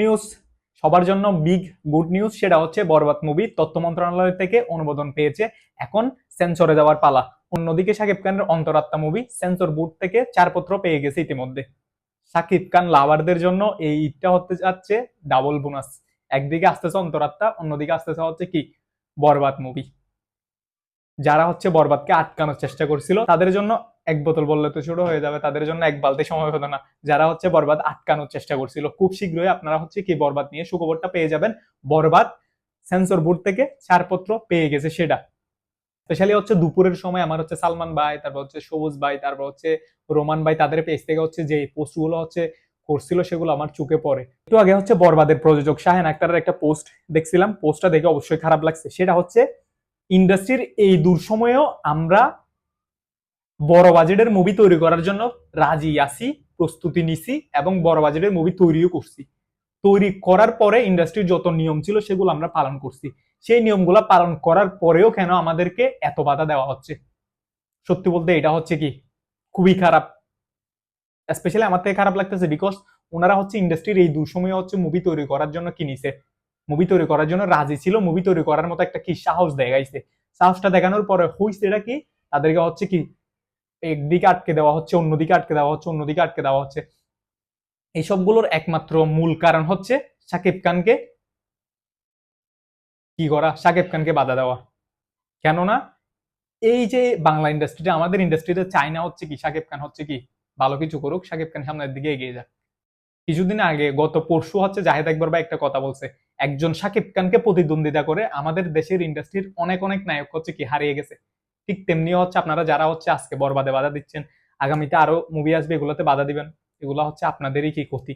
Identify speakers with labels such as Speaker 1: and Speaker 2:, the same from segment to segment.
Speaker 1: News সবার জন্য big good news সেটা হচ্ছে বরবাদ মুভি তথ্য মন্ত্রণালয় থেকে অনুমোদন পেয়েছে। এখন সেন্সরে যাওয়ার পালা। অন্যদিকে শাকিব খানের অন্তরাত্মা মুভি সেন্সর বোর্ড থেকে চারপত্র পেয়ে গেছে ইতিমধ্যে। শাকিব খান লাভারদের জন্য এই ঈদটা হতে যাচ্ছে ডাবল বোনাস একদিকে আসতেছে অন্তরাত্মা, অন্যদিকে আসতেছে হচ্ছে কি? বরবাদ মুভি যারা হচ্ছে বরবাদকে আটকানোর চেষ্টা করছিল, তাদের জন্য এক বোতল বললে তো ছোট হয়ে যাবে, তাদের জন্য এক বালতি সময় হতো না। যারা হচ্ছে বরবাদ আটকানোর চেষ্টা করছিল, খুব শীঘ্রই আপনারা হচ্ছে কি বরবাদ নিয়ে সুখবরটা পেয়ে যাবেন। বরবাদ সেন্সর বোর্ড থেকে ছাড়পত্র পেয়ে গেছে সেটা। স্পেশালি হচ্ছে দুপুরের সময় আমার হচ্ছে সালমান ভাই, তারপর হচ্ছে সবুজ ভাই, তারপর হচ্ছে রোমান ভাই, তাদের পেজ থেকে হচ্ছে যে পোস্টগুলো হচ্ছে করছিল সেগুলো আমার চোখে পড়ে। একটু আগে হচ্ছে বরবাদের প্রযোজক শাহেন আক্তারের একটা পোস্ট দেখছিলাম পোস্টটা দেখে অবশ্যই খারাপ লাগছে। সেটা হচ্ছে ইন্ডাস্ট্রির এই দূর সময়েও আমরা বড় বাজেটের মুভি তৈরি করার জন্য রাজি আছি, প্রস্তুতি নিছি এবং বড় বাজেটের মুভি তৈরিও করছি। তৈরি করার পরে ইন্ডাস্ট্রির যত নিয়ম ছিল সেগুলো আমরা পালন করছি। সেই নিয়মগুলো পালন করার পরেও কেন আমাদেরকে এত বাধা দেওয়া হচ্ছে? সত্যি বলতে এটা হচ্ছে কি? খুবই খারাপ। স্পেশালি আমার থেকে খারাপ লাগতেছে বিকজ ওনারা হচ্ছে ইন্ডাস্ট্রির এই দুসময়ে হচ্ছে মুভি তৈরি করার জন্য কিনিছে মুভি তৈরি করার জন্য রাজি ছিল মুভি তৈরি করার মতো একটা কি সাহস দেখাইছে। সাহসটা দেখানোর পরে হইছে এটা কি? তাদেরকে হচ্ছে কি একদিকে আটকে দেওয়া হচ্ছে, অন্যদিকে আটকে দেওয়া হচ্ছে, অন্যদিকে আটকে দেওয়া হচ্ছে। এইসবগুলোর একমাত্র মূল কারণ হচ্ছে সাকিব খানকে কি করা, সাকিব খানকে বাধা দেওয়া। কেননা এই যে বাংলা ইন্ডাস্ট্রিতে আমাদের ইন্ডাস্ট্রিতে চায়না হচ্ছে কি, সাকিব খান হচ্ছে কি, ভালো কিছু করুক, সাকিব খান সামনের দিকে এগিয়ে যাক। কিছুদিন আগে, গত পরশু হচ্ছে জাহেদ একবার বা একটা কথা বলছে, একজন সাকিব খানকে প্রতিদ্বন্দ্বিতা করে আমাদের দেশের ইন্ডাস্ট্রির অনেক অনেক নায়ক হচ্ছে কি, হারিয়ে গেছে। ঠিক তেমনি হচ্ছে আপনারা যারা হচ্ছে আজকে বরবাদে বাধা দিচ্ছেন, আগামীতে আরও মুভি আসবে, এগুলোতে বাধা দিবেন। এগুলো হচ্ছে আপনাদেরই কি ক্ষতি?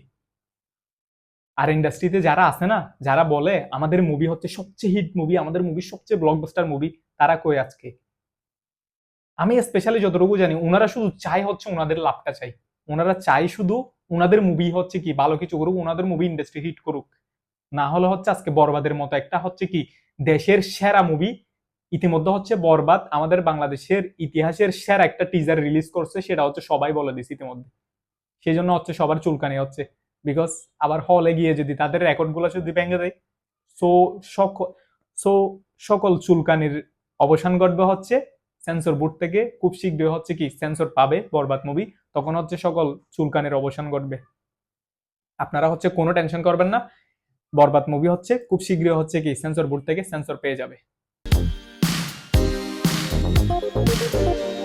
Speaker 1: আর ইন্ডাস্ট্রিতে যারা আছে না, যারা বলে আমাদের মুভি হচ্ছে সবচেয়ে হিট মুভি আমাদের মুভি সবচেয়ে ব্লকবাস্টার মুভি তারা কই আজকে? আমি স্পেশালি যতটুকু জানি ওনারা শুধু চাই হচ্ছে ওনাদের লাভটা চাই। ওনারা চাই শুধু ওনাদের মুভি হচ্ছে কি, ভালো কিছু করুক ওনাদের মুভি ইন্ডাস্ট্রি হিট করুক। না হলে হচ্ছে আজকে বরবাদের মতো একটা হচ্ছে কি, দেশের সেরা মুভি ইতিমধ্যে হচ্ছে বরবাদ আমাদের বাংলাদেশের ইতিহাসের সেরা একটা টিজার রিলিজ করছে, সেটা হচ্ছে সবাই বলে দিছে ইতিমধ্যে। সেই জন্য হচ্ছে সবার চুলকানি হচ্ছে। বিকজ আবার হলে গিয়ে যদি তাদের রেকর্ডগুলো যদি ভেঙে দেয় সো সকল সো সকল চুলকানির অবসান ঘটবে হচ্ছে সেন্সর বোর্ড থেকে। খুব শীঘ্রই হচ্ছে কি সেন্সর পাবে বরবাদ মুভি তখন হচ্ছে সকল চুলকানির অবসান ঘটবে। আপনারা হচ্ছে কোনো টেনশন করবেন না। বরবাদ মুভি হচ্ছে, খুব শীঘ্রই হচ্ছে কি সেন্সর বোর্ড থেকে সেন্সর পেয়ে যাবে। Thank you.